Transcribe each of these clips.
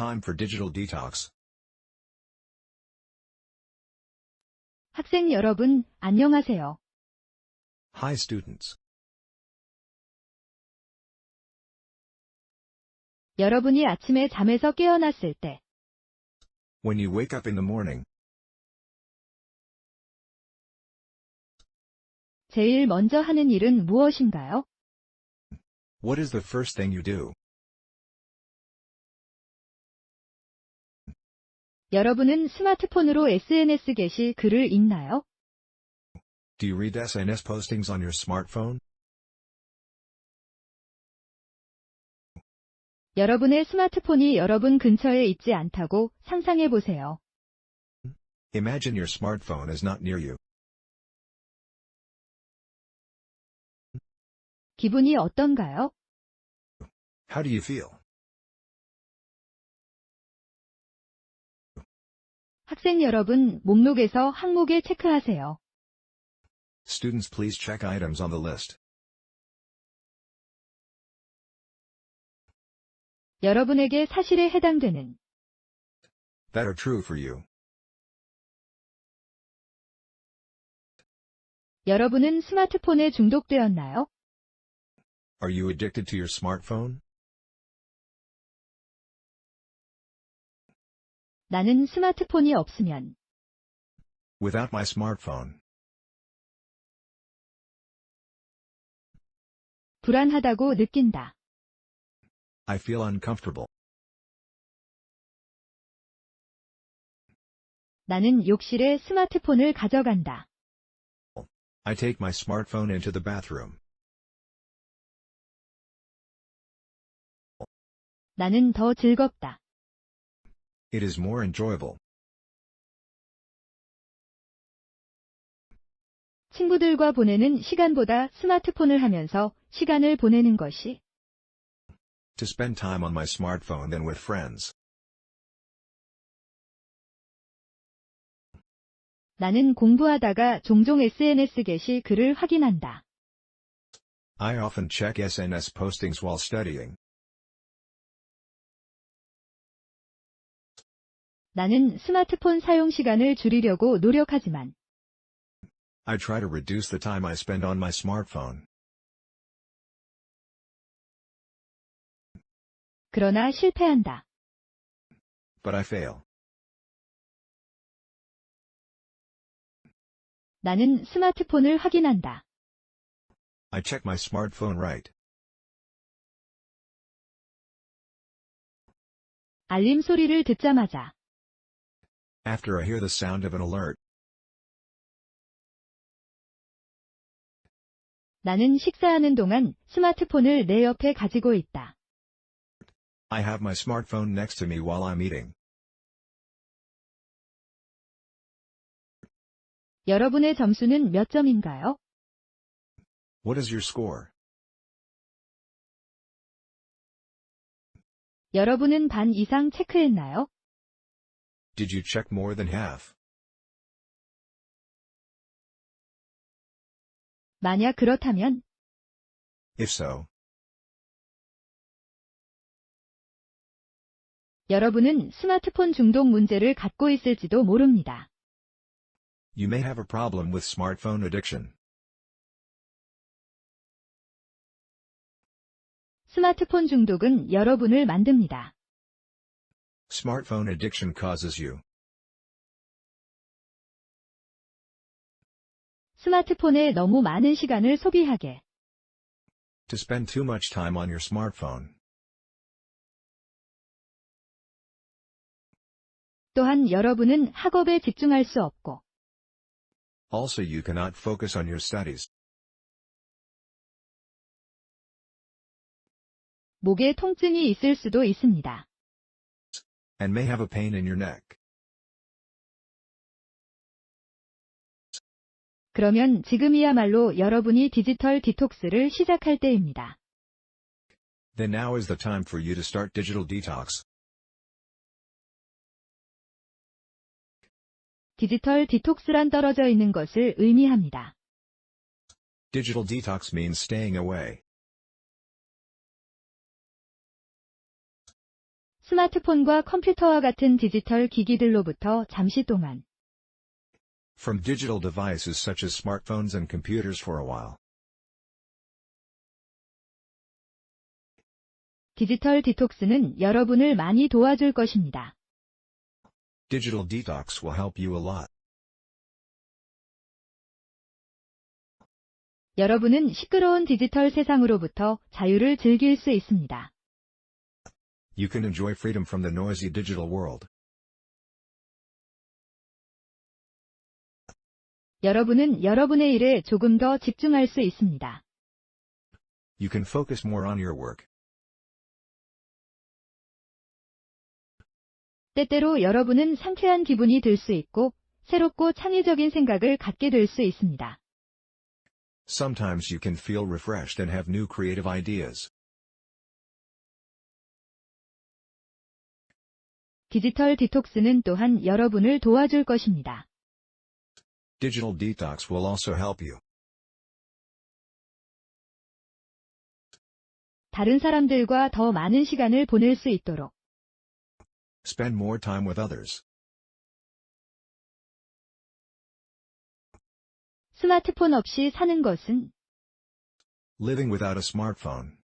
time for digital detox. 학생 여러분, 안녕하세요. Hi students. 여러분이 아침에 잠에서 깨어났을 때, When you wake up in the morning, 제일 먼저 하는 일은 무엇인가요? what is the first thing you do? 여러분은 스마트폰으로 SNS 게시 글을 읽나요? Do you read SNS postings on your smartphone? 여러분의 스마트폰이 여러분 근처에 있지 않다고 상상해 보세요. Imagine your smartphone is not near you. 기분이 어떤가요? How do you feel? 학생 여러분, 목록에서 항목에 체크하세요. Students please check items on the list. 여러분에게 사실에 해당되는 That are true for you. 여러분은 스마트폰에 중독되었나요? Are you addicted to your smartphone? 나는 스마트폰이 없으면 Without my smartphone, 불안하다고 느낀다. I feel uncomfortable. 나는 욕실에 스마트폰을 가져간다. I take my smartphone into the bathroom. 나는 더 즐겁다. It is more enjoyable. 친구들과 보내는 시간보다 스마트폰을 하면서 시간을 보내는 것이 To spend time on my smartphone than with friends. 나는 공부하다가 종종 SNS 게시 글을 확인한다. I often check SNS postings while studying. 나는 스마트폰 사용 시간을 줄이려고 노력하지만 I try to reduce the time I spend on my smartphone. 그러나 실패한다. But I fail. 나는 스마트폰을 확인한다. I check my smartphone right. 알림 소리를 듣자마자 After I hear the sound of an alert, 나는 식사하는 동안 스마트폰을 내 옆에 가지고 있다. I have my smartphone next to me while I'm eating. 여러분의 점수는 몇 점인가요? What is your score? 여러분은 반 이상 체크했나요? Did you check more than half? 만약 그렇다면 If so, 여러분은 스마트폰 중독 문제를 갖고 있을지도 모릅니다. you may have a problem with smartphone addiction. 스마트폰 중독은 여러분을 만듭니다. Smartphone addiction causes you. 스마트폰에 너무 많은 시간을 소비하게 To spend too much time on your smartphone. 또한 여러분은 학업에 집중할 수 없고 Also you cannot focus on your studies. 목에 통증이 있을 수도 있습니다. And may have a pain in your neck. 그러면 지금이야말로 여러분이 디지털 디톡스를 시작할 때입니다. Then now is the time for you to start digital detox. 디지털 디톡스란 떨어져 있는 것을 의미합니다. Digital detox means staying away. 스마트폰과 컴퓨터와 같은 디지털 기기들로부터 잠시 동안 From digital devices such as smartphones and computers for a while. 디지털 디톡스는 여러분을 많이 도와줄 것입니다. Digital detox will help you a lot. 여러분은 시끄러운 디지털 세상으로부터 자유를 즐길 수 있습니다. You can enjoy freedom from the noisy digital world. 여러분은 여러분의 일에 조금 더 집중할 수 있습니다. You can focus more on your work. 때때로 여러분은 상쾌한 기분이 들 수 있고 새롭고 창의적인 생각을 갖게 될 수 있습니다. Sometimes you can feel refreshed and have new creative ideas. 디지털 디톡스는 또한 여러분을 도와줄 것입니다. Digital detox will also help you. 다른 사람들과 더 많은 시간을 보낼 수 있도록 Spend more time with others. 스마트폰 없이 사는 것은 Living without a smartphone.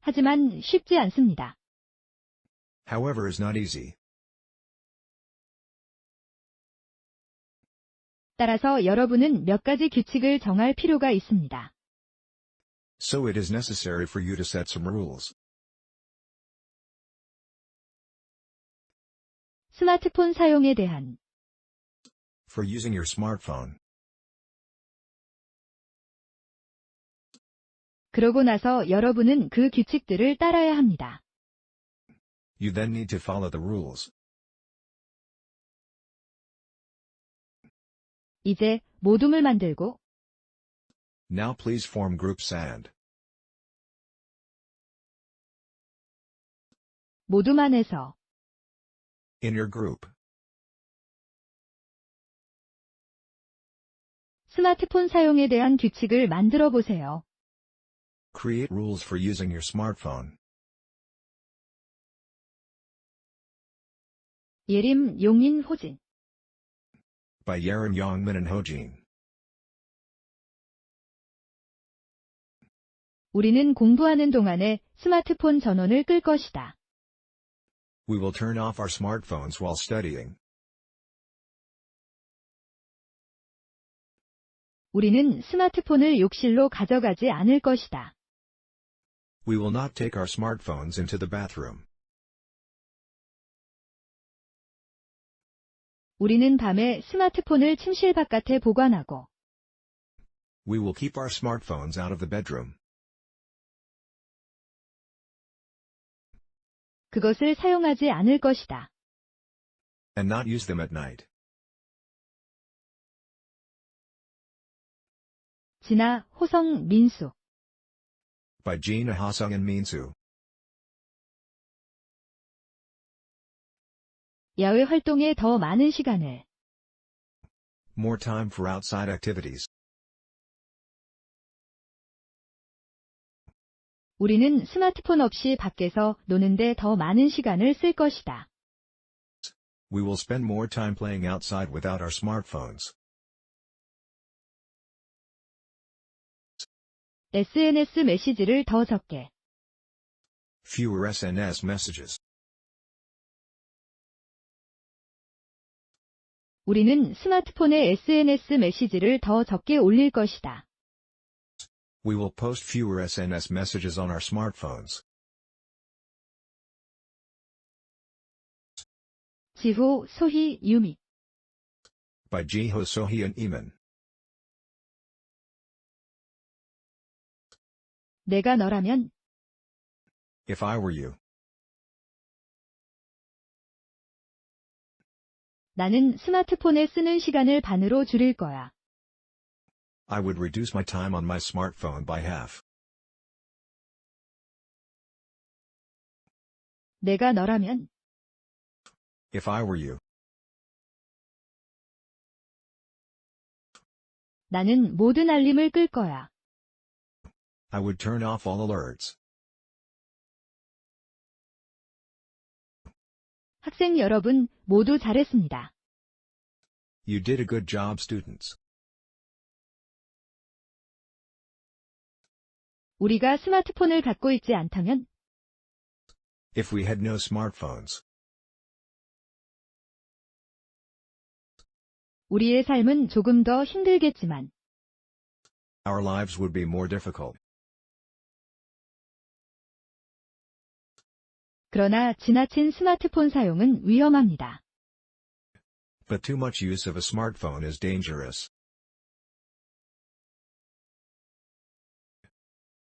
하지만 쉽지 않습니다. However is not easy. 따라서 여러분은 몇 가지 규칙을 정할 필요가 있습니다. So it is necessary for you to set some rules. 스마트폰 사용에 대한 For using your smartphone. 그러고 나서 여러분은 그 규칙들을 따라야 합니다. You then need to follow the rules. 이제 모둠을 만들고 Now please form groups and 모둠 안에서 in your group. 스마트폰 사용에 대한 규칙을 만들어 보세요. Create rules for using your smartphone. 예림, 용인, 호진. By Yaron Yongmin and Hojin. 우리는 공부하는 동안에 스마트폰 전원을 끌 것이다. We will turn off our smartphones while studying. 우리는 스마트폰을 욕실로 가져가지 않을 것이다. We will not take our smartphones into the bathroom. 우리는 밤에 스마트폰을 침실 바깥에 보관하고 We will keep our smartphones out of the bedroom. 그것을 사용하지 않을 것이다. And not use them at night. 진아, 호성, 민수. By Gina Hasung and Minsu. 야외 활동에 더 많은 시간을 More time for outside activities. 우리는 스마트폰 없이 밖에서 노는데 더 많은 시간을 쓸 것이다. We will spend more time playing outside without our smartphones. SNS 메시지를 더 적게. Fewer SNS messages. 우리는 스마트폰에 SNS 메시지를 더 적게 올릴 것이다. We will post fewer SNS messages on our smartphones. 지호, 소희, 유미. By Jiho Sohee and Eamon. 내가 너라면 If I were you, 나는 스마트폰에 쓰는 시간을 반으로 줄일 거야. I would reduce my time on my smartphone by half. 내가 너라면 If I were you, 나는 모든 알림을 끌 거야. I would turn off all alerts. 학생 여러분 모두 잘했습니다. You did a good job students. 우리가 스마트폰을 갖고 있지 않다면 If we had no smartphones, 우리의 삶은 조금 더 힘들겠지만 our lives would be more difficult. 그러나 지나친 스마트폰 사용은 위험합니다. But too much use of a smartphone is dangerous.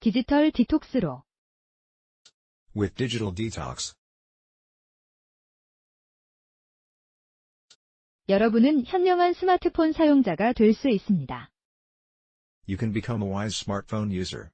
디지털 디톡스로 With digital detox, 여러분은 현명한 스마트폰 사용자가 될 수 있습니다. you can become a wise smartphone user.